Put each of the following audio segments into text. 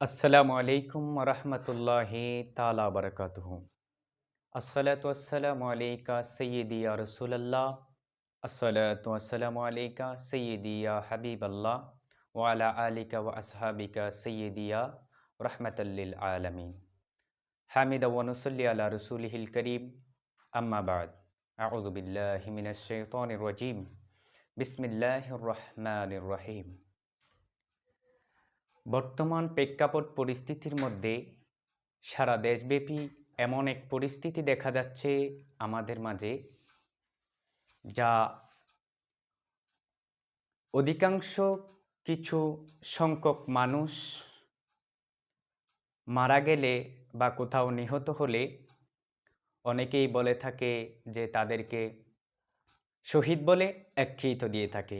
আসসালামু আলাইকুম রহমতুল্লাহি তালা বরকাতুহু আসসালাতু আসসালামু আলাইকা সৈয়দি ইয়া রাসূলুল্লাহ আসসালাতু আসসালামু আলাইকা সৈয়দি ইয়া হাবিবাল্লাহ ওয়া আলা আলিকা ওয়া আসহাবিকা সৈয়দি ইয়া রাহমাতাল লিল আলামিন হামিদা ওয়া নুসাল্লি আলা রাসূলিহিল কারীম আম্মা বাদ আউযু বিল্লাহি মিনাশ শাইতানির রাজীম বিসমিল্লাহির রহমানির রহিম বর্তমান প্রেক্ষাপট পরিস্থিতির মধ্যে সারা দেশব্যাপী এমন এক পরিস্থিতি দেখা যাচ্ছে আমাদের মাঝে, যা অধিকাংশ কিছু সংখ্যক মানুষ মারা গেলে বা কোথাও নিহত হলে অনেকেই বলে থাকে যে তাদেরকে শহীদ বলে আখ্যায়িত দিয়ে থাকে।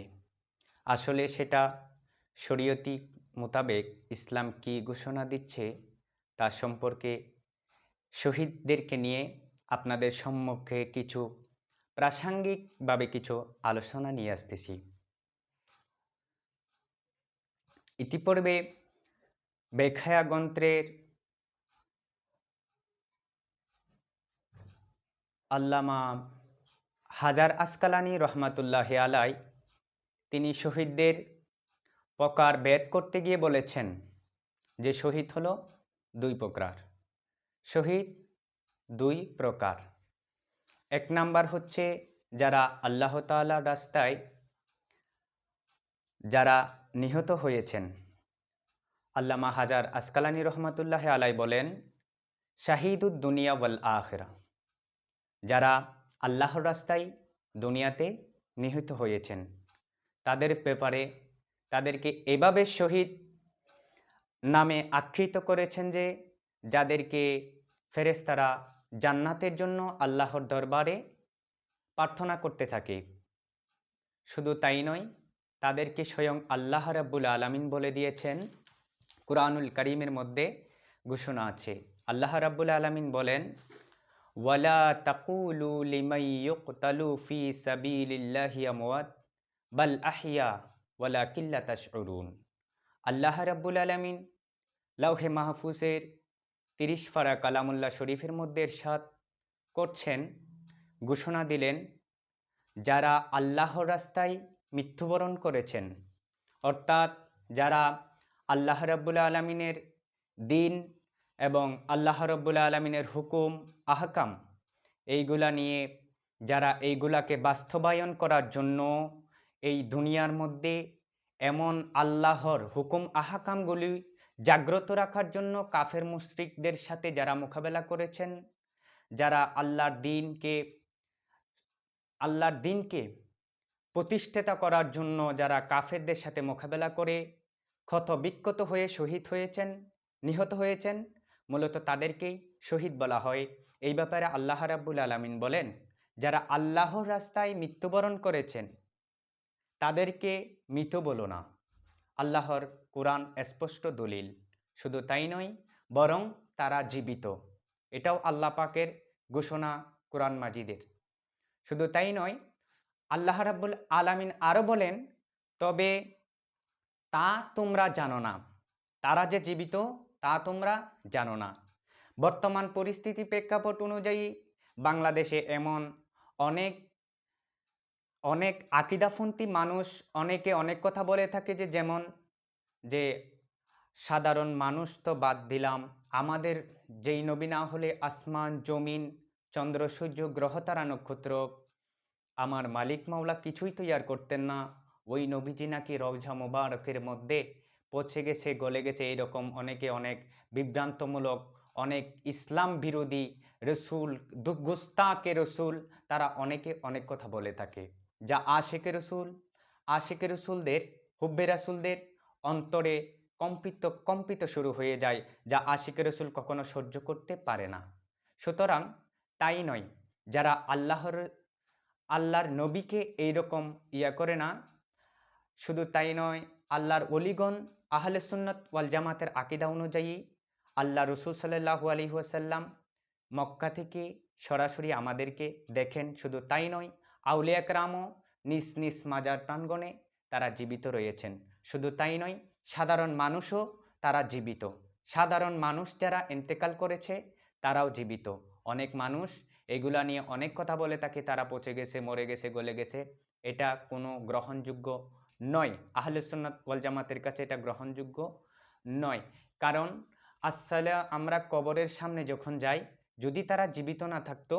আসলে সেটা শরীয়তি মোতাবেক ইসলাম কি ঘোষণা দিচ্ছে তা সম্পর্কে শহীদদেরকে নিয়ে আপনাদের সম্মুখে কিছু প্রাসঙ্গিকভাবে কিছু আলোচনা নিয়ে আসতেছি। ইতিপূর্বে বেখায়া গ্রন্থের আল্লামা হাজার আসকালানি রহমাতুল্লাহ আলাই তিনি শহীদদের প্রকার বেদ করতে গিয়ে বলেছেন যে শহীদ হলো দুই প্রকার। শহীদ দুই প্রকার। এক নাম্বার হচ্ছে যারা আল্লাহ তাআলা রাস্তায় যারা নিহত হয়েছেন। আল্লামা হাজার আসকালানি রহমতুল্লাহ আলাই বলেন, শাহিদুদ দুনিয়া ওয়াল আখেরা। যারা আল্লাহর রাস্তায় দুনিয়াতে নিহত হয়েছেন, তাদের ব্যাপারে তাদেরকে এভাবে শহীদ নামে আখ্যিত করেছেন যে, যাদেরকে ফেরেস্তারা জান্নাতের জন্য আল্লাহর দরবারে প্রার্থনা করতে থাকে। শুধু তাই নয়, তাদেরকে স্বয়ং আল্লাহ রাব্বুল আলমিন বলে দিয়েছেন, কুরআনুল করিমের মধ্যে ঘোষণা আছে। আল্লাহ রাব্বুল আলমিন বলেন, ওয়ালা তাকুলু লিমাই ইউকতালু ফি সাবিলিল্লাহি আমওয়াত, বাল আহিয়া ওয়ালা কিল্লা তাশউরুন আল্লাহ রাব্বুল আলামিন লাউহে মাহফুজের তিরিশ ফারা কালামুল্লাহ শরীফের মধ্যে এরশাদ করছেন, ঘোষণা দিলেন, যারা আল্লাহর রাস্তায় মৃত্যুবরণ করেছেন, অর্থাৎ যারা আল্লাহ রাব্বুল আলমিনের দিন এবং আল্লাহ রব্বুল আলমিনের হুকুম, আহকাম, এইগুলা নিয়ে, যারা এইগুলাকে বাস্তবায়ন করার জন্য এই দুনিয়ার মধ্যে এমন আল্লাহর হুকুম আহাকামগুলি জাগ্রত রাখার জন্য কাফের মুশরিকদের সাথে যারা মোকাবেলা করেছেন, যারা আল্লাহর দিনকে আল্লাহর দিনকে প্রতিষ্ঠিতা করার জন্য যারা কাফেরদের সাথে মোকাবেলা করে ক্ষত বিক্ষত হয়ে শহীদ হয়েছেন, নিহত হয়েছেন, মূলত তাদেরকেই শহীদ বলা হয়। এই ব্যাপারে আল্লাহ রাব্বুল আলমিন বলেন, যারা আল্লাহর রাস্তায় মৃত্যুবরণ করেছেন তাদেরকে মৃত বলো না। আল্লাহর কোরআন স্পষ্ট দলিল। শুধু তাই নয়, বরং তারা জীবিত। এটাও আল্লাহ পাকের ঘোষণা কোরআন মাজিদের। শুধু তাই নয়, আল্লাহ রাব্বুল আলামিন আরও বলেন, তবে তা তোমরা জানো না। তারা যে জীবিত, তা তোমরা জানো না। বর্তমান পরিস্থিতি প্রেক্ষাপট অনুযায়ী বাংলাদেশে এমন অনেক অনেক আকিদাফন্তি মানুষ অনেকে অনেক কথা বলে থাকে যে, যেমন যে, সাধারণ মানুষ তো বাদ দিলাম। আমাদের যেই নবী না হলে আসমান, জমিন, চন্দ্র, সূর্য, গ্রহ, তারা নক্ষত্র, আমার মালিক মাওলা কিছুই তৈয়ার করতেন না। ওই নবীজি নাকি রওজা মোবারকের মধ্যে পচে গেছে, গলে গেছে। এইরকম অনেকে অনেক বিভ্রান্তমূলক, অনেক ইসলাম বিরোধী রসুল গুস্তাকে রসুল, তারা অনেকে অনেক কথা বলে থাকে। যা আশেকে রসুল। আশেকে রসুলদের, হুব্বে রাসুলদের অন্তরে কম্পিত কম্পিত শুরু হয়ে যায় যা আশিকে রসুল কখনো সহ্য করতে পারে না। সুতরাং তাই নয়, যারা আল্লাহর আল্লাহর নবীকে এইরকম ইয়া করে না, শুধু তাই নয়, আল্লাহর অলিগণ আহলে সুন্নত ওয়াল জামাতের আকিদা অনুযায়ী আল্লাহ রসুল সাল্লাহু আলী ওয়াসাল্লাম মক্কা থেকে সরাসরি আমাদেরকে দেখেন। শুধু তাই নয় আউলিয়া একরামও নিজ নিজ মাজার প্রাঙ্গণে তারা জীবিত রয়েছেন। শুধু তাই নয়, সাধারণ মানুষও তারা জীবিত। সাধারণ মানুষ যারা ইন্তেকাল করেছে, তারাও জীবিত। অনেক মানুষ এগুলা নিয়ে অনেক কথা বলে তাকে তারা পচে গেছে, মরে গেছে, গলে গেছে। এটা কোনো গ্রহণযোগ্য নয়। আহলে সুন্নাত ওয়াল জামাতের কাছে এটা গ্রহণযোগ্য নয়। কারণ আসলে আমরা কবরের সামনে যখন যাই, যদি তারা জীবিত না থাকতো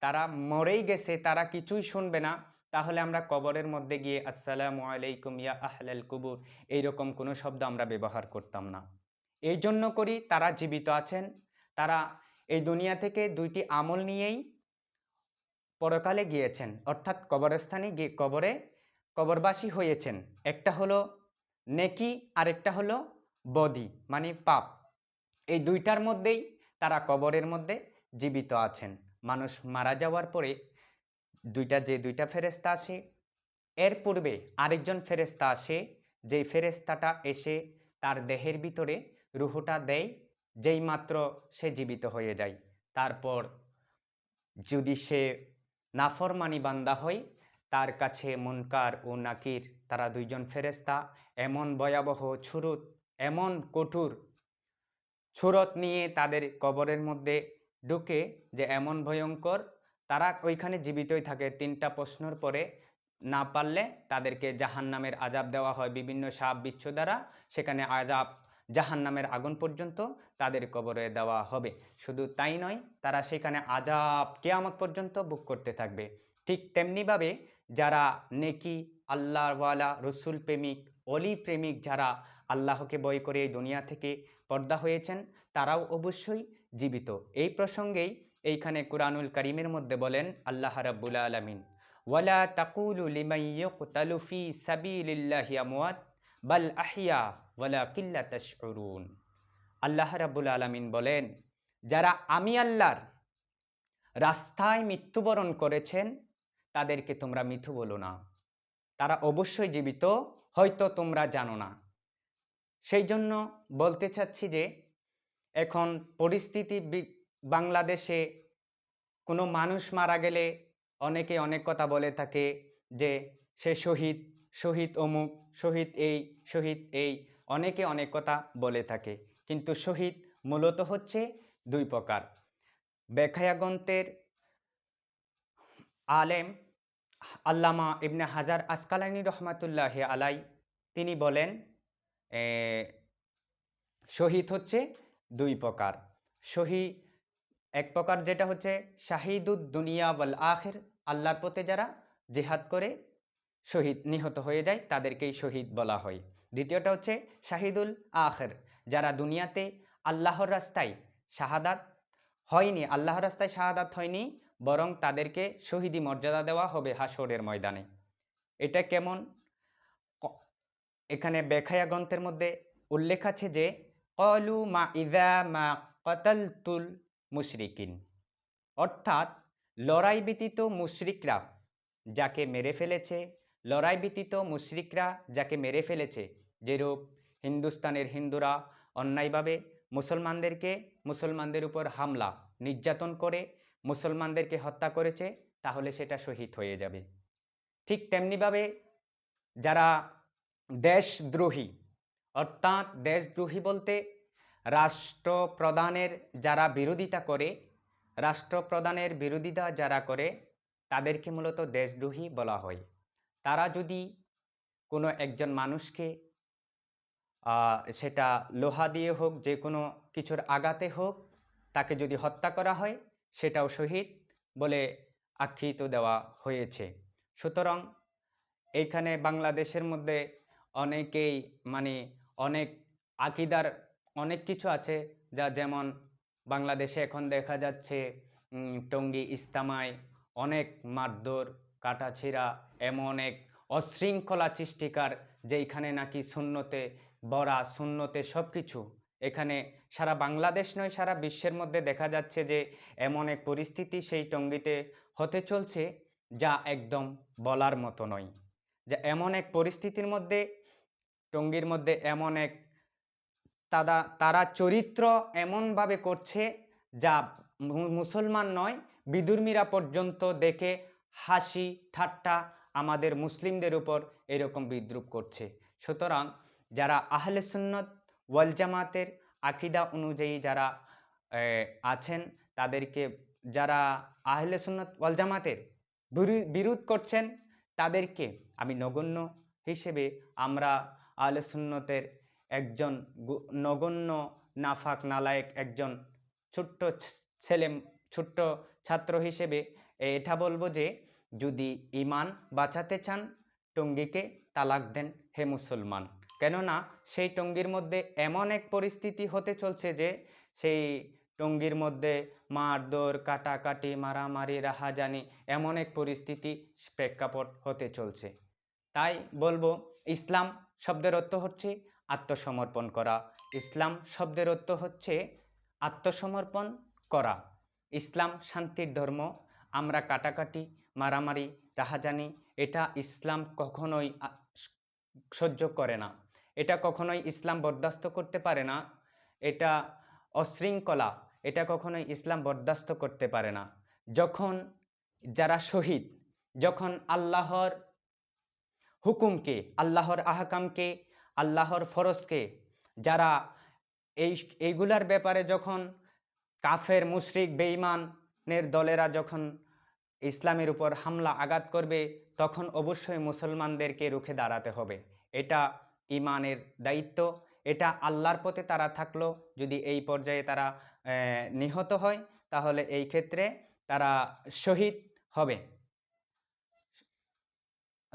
তারা মরেই গেছে, তারা কিছুই শুনবে না। তাহলে আমরা কবরের মধ্যে গিয়ে, আসসালামু আলাইকুম ইয়া আহলাল কুবুর। এইরকম কোনো শব্দ আমরা ব্যবহার করতাম না। এই জন্য করি, তারা জীবিত আছেন। তারা এই দুনিয়া থেকে দুইটি আমল নিয়েই পরকালে গিয়েছেন। অর্থাৎ কবরস্থানে গিয়ে কবরে কবরবাসী হয়েছেন। একটা হলো নেকি, আরেকটা হলো বদি মানে পাপ। এই দুইটার মধ্যেই তারা কবরের মধ্যে জীবিত আছেন। মানুষ মারা যাওয়ার পরে দুইটা যে দুইটা ফেরেস্তা আসে, এর পূর্বে আরেকজন ফেরেস্তা আসে, যেই ফেরেস্তাটা এসে তার দেহের ভিতরে রুহুটা দেয়, যেই মাত্র সে জীবিত হয়ে যায়। তারপর যদি সে নাফরমানি বান্দা হয়, তার কাছে মুনকার ও নাকির, তারা দুইজন ফেরেস্তা এমন ভয়াবহ ছুরুত, এমন কঠোর ছুরত নিয়ে তাদের কবরের মধ্যে ঢুকে যে এমন ভয়ঙ্কর, তারা ওইখানে জীবিতই থাকে। তিনটা প্রশ্নর পরে না পারলে তাদেরকে জাহান নামের আজাব দেওয়া হয়। বিভিন্ন সাপ বিচ্ছু দ্বারা সেখানে আজাব জাহান নামের আগুন পর্যন্ত তাদের কবরে দেওয়া হবে। শুধু তাই নয়, তারা সেখানে আজাব কেয়ামত পর্যন্ত বুক করতে থাকবে। ঠিক তেমনিভাবে যারা নেকি, আল্লাহওয়ালা রসুল প্রেমিক অলি প্রেমিক যারা আল্লাহকে বই করে এই দুনিয়া থেকে পর্দা হয়েছেন, তারাও অবশ্যই জীবিত। এই প্রসঙ্গেই এইখানে কুরআনুল করিমের মধ্যে বলেন, আল্লাহ রাব্বুল আলামিন, ওয়ালা তাকুলু লিমান ইয়ুকতালু ফি সাবিলিল্লাহি আমওয়াত, বাল আহইয়া ওয়ালা কিল্লা তাশউরুন। আল্লাহ রাব্বুল আলামিন বলেন, যারা আমি আল্লাহর রাস্তায় মৃত্যুবরণ করেছেন, তাদেরকে তোমরা মিথু বলো না। তারা অবশ্যই জীবিত, হয়তো তোমরা জানো না। সেই জন্য বলতে চাচ্ছি যে এখন পরিস্থিতি বাংলাদেশে কোনো মানুষ মারা গেলে অনেকে অনেক কথা বলে থাকে যে, সে শহীদ শহীদ অমুক, শহীদ এই শহীদ এই। অনেকে অনেক কথা বলে থাকে। কিন্তু শহীদ মূলত হচ্ছে দুই প্রকার। বেখায়াগন্তের আলেম আল্লামা ইবনে হাজার আসকালানি রহমাতুল্লাহ আলাই, তিনি বলেন শহীদ হচ্ছে দুই প্রকার। শহী এক প্রকার যেটা হচ্ছে, শাহিদুদ দুনিয়া ওয়াল আখের, আল্লাহর পথে যারা জেহাদ করে শহীদ, নিহত হয়ে যায়, তাদেরকেই শহীদ বলা হয়। দ্বিতীয়টা হচ্ছে, শাহিদুল আখের, যারা দুনিয়াতে আল্লাহর রাস্তায় শাহাদাত হয়নি, আল্লাহর রাস্তায় শাহাদাত হয়নি, বরং তাদেরকে শহীদি মর্যাদা দেওয়া হবে হাসরের ময়দানে। এটা কেমন? এখানে বেখায়া গ্রন্থের মধ্যে উল্লেখ আছে যে কলু মা ইদা মা কতালতুল মুশরিকিন অর্থাৎ লড়াই ব্যতীত মুশরিকরা যাকে মেরে ফেলেছে, লড়াই ব্যতীত মুশরিকরা যাকে মেরে ফেলেছে, যেরূপ হিন্দুস্তানের হিন্দুরা অন্যায়ভাবে মুসলমানদেরকে, মুসলমানদের উপর হামলা, নির্যাতন করে মুসলমানদেরকে হত্যা করেছে, তাহলে সেটা শহীদ হয়ে যাবে। ঠিক তেমনিভাবে যারা দেশদ্রোহী অর্থাৎ দেশদ্রোহী বলতে রাষ্ট্রপ্রধানের যারা বিরোধিতা করে, রাষ্ট্রপ্রধানের বিরোধিতা যারা করে, তাদেরকে মূলত দেশদ্রোহী বলা হয়। তারা যদি কোনো একজন মানুষকে সেটা লোহা দিয়ে হোক, যে কোনো কিছুর আঘাতে হোক, তাকে যদি হত্যা করা হয়, সেটাও শহীদ বলে আখ্যিত দেওয়া হয়েছে। সুতরাং, এইখানে বাংলাদেশের মধ্যে অনেকেই মানে অনেক আকিদার অনেক কিছু আছে, যা যেমন বাংলাদেশে এখন দেখা যাচ্ছে টঙ্গী ইস্তামায় অনেক মারধর কাটাছিড়া এমন এক অশৃঙ্খলা সৃষ্টিকার, যেইখানে নাকি শূন্যতে বড়া শূন্যতে সব কিছু এখানে সারা বাংলাদেশ নয়, সারা বিশ্বের মধ্যে দেখা যাচ্ছে যে, এমন এক পরিস্থিতি সেই টঙ্গিতে হতে চলছে, যা একদম বলার মতো নয়। যা এমন এক পরিস্থিতির মধ্যে টঙ্গীর মধ্যে এমন এক তারা তারা চরিত্র এমনভাবে করছে যা মুসলমান নয়, বিদুর্মীরা পর্যন্ত দেখে হাসি, ঠাট্টা আমাদের মুসলিমদের উপর এরকম বিদ্রুপ করছে। সুতরাং যারা আহলে সুন্নত ওয়াল জামাতের আকিদা অনুযায়ী যারা আছেন, তাদেরকে যারা আহলে সুন্নত ওয়াল জামাতের বিরোধ করছেন, তাদেরকে আমি নগণ্য হিসেবে আমরা আহলে সুন্নতের একজন নগণ্য, নাফাক, নালায়েক একজন ছোট্ট ছেলে, ছোট্ট ছাত্র হিসেবে এটা বলব যে যদি ইমান বাঁচাতে চান, টঙ্গিকে তালাক দেন হে মুসলমান। কেননা সেই টঙ্গির মধ্যে এমন এক পরিস্থিতি হতে চলছে যে সেই টঙ্গির মধ্যে মারধর, কাটাকাটি, মারামারি, রাহাজানি এমন এক পরিস্থিতি প্রেক্ষাপট হতে চলছে। তাই বলব ইসলাম শব্দের অর্থ হচ্ছে আত্মসমর্পণ করা। ইসলাম শব্দের অর্থ হচ্ছে আত্মসমর্পণ করা। ইসলাম শান্তির ধর্ম, আমরা কাটাকাটি, মারামারি, রাহাজানি, এটা ইসলাম কখনোই সহ্য করে না। এটা কখনোই ইসলাম বরদাস্ত করতে পারে না। এটা অশৃঙ্খলা, এটা কখনোই ইসলাম বরদাস্ত করতে পারে না। যখন যারা শহীদ, যখন আল্লাহর হুকুমকে, আল্লাহর আহকামকে, আল্লাহর ফরজকে, যারা এই, এইগুলার ব্যাপারে যখন কাফের, মুশরিক, বেঈমানের দলেরা যখন ইসলামের উপর হামলা, আঘাত করবে, তখন অবশ্যই মুসলমানদেরকে রুখে দাঁড়াতে হবে। এটা ইমানের দায়িত্ব, এটা আল্লাহর পথে তারা থাকল, যদি এই পর্যায়ে তারা নিহত হয়, তাহলে এই ক্ষেত্রে তারা শহীদ হবে।